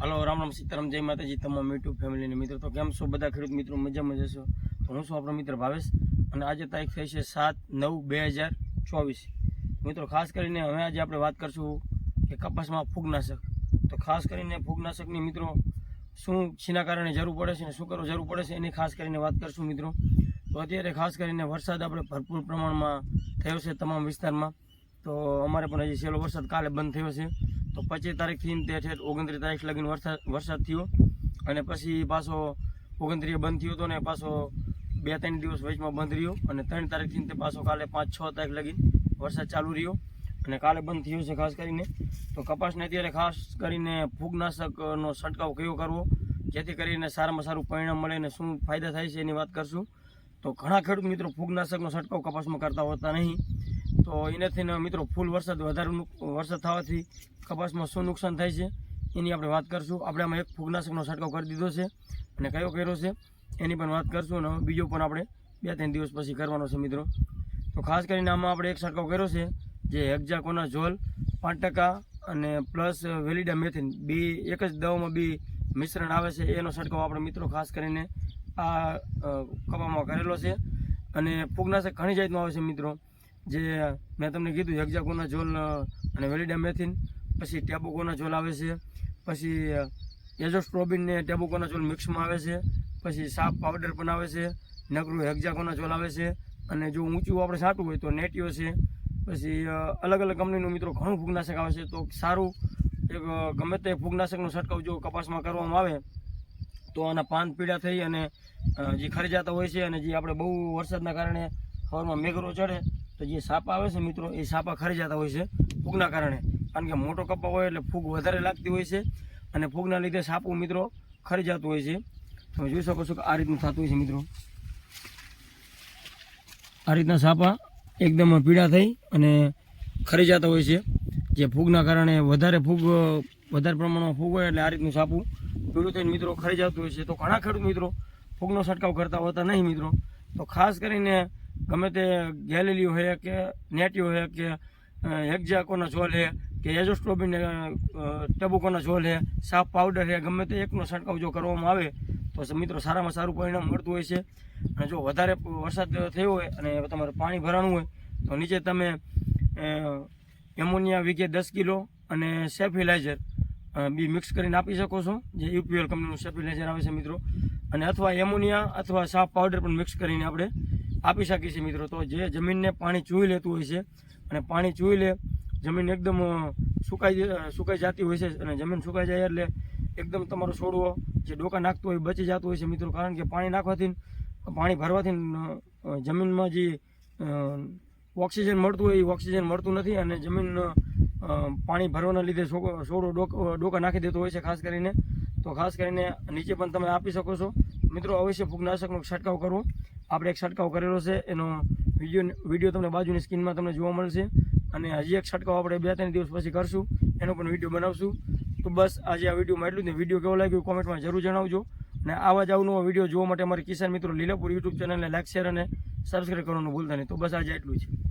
હાલો, રામ રામ સીતારામ, જય માતાજી, તમામ યુટ્યુબ ફેમિલીને મિત્રો. તો કેમ છો બધા? ખેડૂત મિત્રો, મજામાં જશો તો હું છું આપણો મિત્ર ભાવેશ, અને આજે તારીખ થઈ છે સાત નવ બે હજાર ચોવીસ. મિત્રો, ખાસ કરીને હવે આજે આપણે વાત કરશું કે કપાસમાં ફૂગનાશક. તો ખાસ કરીને ફૂગનાશકની મિત્રો, શું શીના કારણે જરૂર પડે છે અને શું કરવું જરૂર પડે છે એની ખાસ કરીને વાત કરશું મિત્રો. તો અત્યારે ખાસ કરીને વરસાદ આપણે ભરપૂર પ્રમાણમાં થયો છે તમામ વિસ્તારમાં. તો અમારે પણ હજી છેલ્લો વરસાદ કાલે બંધ થયો છે. તો પચીસ તારીખથી તે ઓગણત્રીસ તારીખ લગીને વરસાદ વરસાદ થયો. અને પછી પાછો ઓગણત્રીસ બંધ થયો હતો ને પાછો બે ત્રણ દિવસ વચમાં બંધ રહ્યો. અને ત્રણ તારીખથી તે પાછો કાલે પાંચ, છ તારીખ લગીને વરસાદ ચાલુ રહ્યો. અને કાલે બંધ થયો છે ખાસ કરીને. તો કપાસને અત્યારે ખાસ કરીને ફૂગનાશકનો છંટકાવ કયો કરવો? જેથી કરીને સારામાં સારું પરિણામ મળે અને શું ફાયદા થાય છે એની વાત કરશું. તો ઘણા ખેડૂત મિત્રો ફૂગનાશકનો છંટકાવ કપાસમાં કરતા હોતા નહીં. તો એનાથી મિત્રો ફૂલ વરસાદ વધારે વરસાદ થવાથી કપાસમાં શું નુકસાન થાય છે, એની આપણે વાત કરશું. આપણે આમાં એક ફૂગનાશકનો છંટકાવ કરી દીધો છે અને કયો કર્યો છે, એની પણ વાત કરશું અને બીજો પણ આપણે બે ત્રણ દિવસ પછી કરવાનો છે મિત્રો. તો ખાસ કરીને આમાં આપણે એક છંટકાવ કર્યો છે, જે હેક્ઝાકોના ઝોલ, પાંચ અને પ્લસ વેલિડા મેથિન. બે એક જ દવામાં બી મિશ્રણ આવે છે, એનો છંટકાવ આપણે મિત્રો ખાસ કરીને આ કપામાં કરેલો છે. અને ફૂગનાશક ઘણી જાતનો આવે છે મિત્રો. જે મેં તમને કીધું હેક્ઝાકોના ઝોલ અને વેલિડા મેથિન, પછી ટેબુકોના ઝોલ આવે છે, પછી એઝોસ્ટ્રોબિન ને ટેબુકોના ઝોલ મિક્સમાં આવે છે, પછી સાપ પાવડર પણ આવે છે, નકરું હેક્ઝાકોના ઝોલ આવે છે, અને જો ઊંચું આપણે છાંટવું હોય તો નેટીઓ છે, પછી અલગ અલગ કંપનીનું મિત્રો ઘણું ફૂગનાશક આવે છે, તો સારું, એક ગમે તે ફૂગનાશકનો છંટકાવ જો કપાસમાં કરવામાં આવે, તો આના પાન પીળા થઈ અને જે ખરી જતા હોય છે અને જે આપણે બહુ વરસાદના કારણે હવામાં મેઘરો ચડે તો જે સાપા આવે છે મિત્રો, એ સાપા ખરી જતા હોય છે ફૂગના કારણે. કારણ કે મોટો કપા હોય એટલે ફૂગ વધારે લાગતી હોય છે અને ફૂગના લીધે સાપું મિત્રો ખરી જતું હોય છે. તમે જોઈ શકો છો કે આ રીતનું થતું હોય છે મિત્રો. આ રીતના સાપા એકદમ પીડા થઈ અને ખરી જતા હોય છે. જે ફૂગના કારણે વધારે ફૂગ, વધારે પ્રમાણમાં ફૂગ હોય એટલે આ રીતનું સાપું પીળું થઈને મિત્રો ખરી જતું હોય છે. તો ઘણા ખેડૂત મિત્રો ફૂગનો છંટકાવ કરતા હોતા નહીં મિત્રો. તો ખાસ કરીને ગમે તે ગેલેલિયો હોય કે નેટિયો હોય કે હેક્ઝાકોના ઝોલ છે કે એઝોસ્ટ્રોબિન ટેબુકોના ઝોલ છે સાપ પાવડર છે ગમે તે એકનો છંટકાવ જો કરવામાં આવે, તો મિત્રો સારામાં સારું પરિણામ મળતું હોય છે. અને જો વધારે વરસાદ થયો હોય અને તમારે પાણી ભરાણું હોય, તો નીચે તમે એમોનિયા વીઘે દસ કિલો અને સેફિલાઇઝર બી મિક્સ કરીને આપી શકો છો, જે યુપીએલ કંપનીનું સેફિલાઇઝર આવે છે મિત્રો. અને અથવા એમોનિયા અથવા સાફ પાવડર પણ મિક્સ કરીને આપણે આપી શકીએ છીએ મિત્રો. તો જે જમીનને પાણી ચૂઈ લેતું હોય છે અને પાણી ચૂઈ લે, જમીન એકદમ સુકાઈ સુકાઈ જતી હોય છે અને જમીન સુકાઈ જાય એટલે એકદમ તમારો છોડવો જે ડોકા નાખતો હોય બચી જતું હોય છે મિત્રો. કારણ કે પાણી નાખવાથી, પાણી ભરવાથી જમીનમાં જે ઓક્સિજન મળતું હોય એ ઓક્સિજન મળતું નથી અને જમીન પાણી ભરવાના લીધે છોડો ડોકા નાખી દેતો હોય છે ખાસ કરીને. તો ખાસ કરીને નીચે પણ તમે આપી શકો છો. મિત્રો, અવશ્ય ફૂગનાશકનો છંટકાવ કરવો. આપણે એક છંટકાવ કરેલો છે. એનો વીડિયો વીડિયો તમને બાજુની સ્કીનમાં તમને જોવા મળશે. અને હજી એક છંટકાવ આપણે બે ત્રણ દિવસ પછી કરશું. એનો પણ વીડિયો બનાવશું. તો બસ આજે આ વિડીયોમાં એટલું જ. વીડિયો કેવો લાગ્યો કોમેન્ટમાં જરૂર જણાવજો. અને આવા જ અવનવા વીડિયો જોવા માટે અમારી કિસાન મિત્રો લીલાપુર યુટ્યુબ ચેનલને લાઈક શેર અને સબસ્ક્રાઈબ કરવાનું ભૂલતા નહીં. તો બસ આજે એટલું જ.